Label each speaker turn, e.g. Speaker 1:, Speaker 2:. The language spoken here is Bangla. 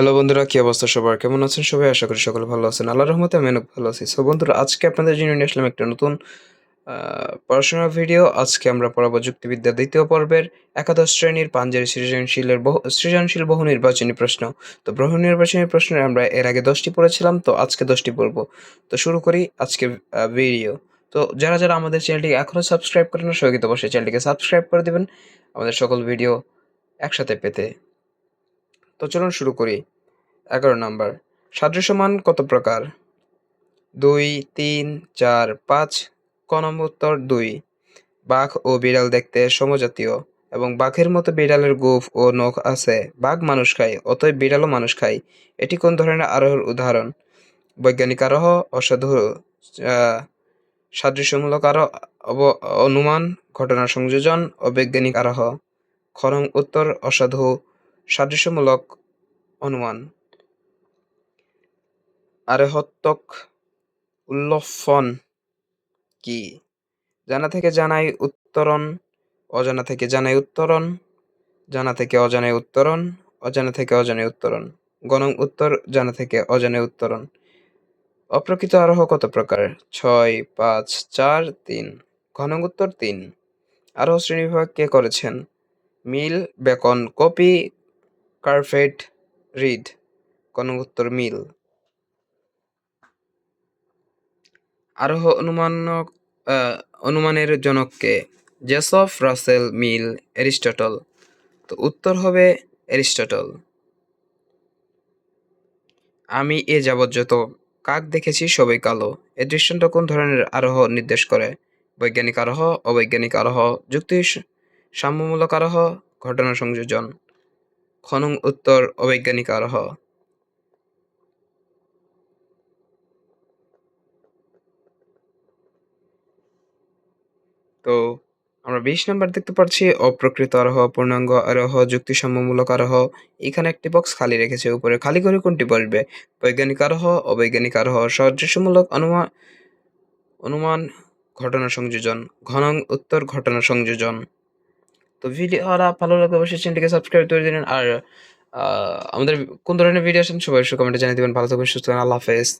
Speaker 1: হ্যালো বন্ধুরা, কি অবস্থা সবার? কেমন আছেন সবাই? আশা করি সকলে ভালো আছেন। আল্লাহ রহমতে আমি অনেক ভালো আছি। সো বন্ধুরা, আজকে আপনাদের জন্য নিয়ে আসলাম একটা নতুন পড়াশোনার ভিডিও আজকে আমরা পড়াবো যুক্তিবিদ্যা দ্বিতীয় পর্বের একাদশ শ্রেণির পাঞ্জেরি সৃজনশীলের বহু, সৃজনশীল বহু নির্বাচনী প্রশ্ন। তো বহু নির্বাচনী প্রশ্নে আমরা এর আগে দশটি পড়েছিলাম, তো আজকে দশটি পড়ব। তো শুরু করি আজকে ভিডিও তো যারা যারা আমাদের চ্যানেলটি এখনও সাবস্ক্রাইব করেন না কিন্তু অবশ্যই চ্যানেলটিকে সাবস্ক্রাইব করে দেবেন। আমাদের সকল ভিডিও একসাথে পেতে। তো চলুন শুরু করি। এগারো নাম্বার, সাদৃশ্যমান কত প্রকার? দুই, তিন, চার, পাঁচ, ক নম্বর উত্তর, দুই। বাঘ ও বিড়াল দেখতে সমজাতীয় এবং বাঘের মতো বিড়ালের গোফ ও নখ আছে। বাঘ মানুষ খায়, অতএব বিড়ালও মানুষ খায়। এটি কোন ধরনের আরোহর উদাহরণ? বৈজ্ঞানিক আরোহ অসাধু সাদৃশ্যমূলক আরও অব- অনুমান, ঘটনা সংযোজন অবৈজ্ঞানিক আরোহ। খরং উত্তর, অসাধু সাদৃশ্যমূলক অনুমান। আরেহত্তক উল্লফন কি? জানা থেকে জানাই উত্তরণ, অজানা থেকে জানাই উত্তরণ, জানা থেকে অজানায় উত্তরণ, অজানা থেকে অজানায় উত্তরণ, গণং উত্তর, জানা থেকে অজানায় উত্তরণ। অপ্রকৃত আরোহ কত প্রকার? ছয়, পাঁচ, চার, তিন। ঘনং উত্তর তিন। আরোহ শ্রেণীবিভাগ কে করেছেন? মিল বেকন কপি কার্ফেট রিড গণং উত্তর মিল। আরোহ অনুমান আহ, অনুমানের জনককে জেসফ রাসেল মিল অ্যারিস্টটল তো উত্তর হবে অ্যারিস্টটল আমি এ যাবৎ যত কাক দেখেছি সবই কালো। এ দৃষ্টান্ত কোন ধরনের আরোহ নির্দেশ করে? বৈজ্ঞানিক আরোহ অবৈজ্ঞানিক আরোহ যুক্তি সাম্যমূলক আরোহ ঘটনা সংযোজন খনং উত্তর অবৈজ্ঞানিক আরোহ। তো আমরা বিশ নাম্বার দেখতে পাচ্ছি, অপ্রকৃত আরোহ, পূর্ণাঙ্গ আরোহ যুক্তিসাম্যমূলক আরোহ। এখানে একটি বক্স খালি রেখেছে, উপরে খালি করে কোনটি বলবে? বৈজ্ঞানিক আরহ, অবৈজ্ঞানিক আরহ, সদৃশ্যমূলক অনুমান অনুমান, ঘটনা সংযোজন। ঘনং উত্তর, ঘটনা সংযোজন। তো ভিডিও ভালো লাগলে অবশ্যই চ্যানেলটিকে সাবস্ক্রাইব করে দিন আর আমাদের কোন ধরনের ভিডিও আসেন সবাই কমেন্টে জানিয়ে দেবেন। ভালো থাকবেন, সুস্থ আল্লাহ হাফেজ।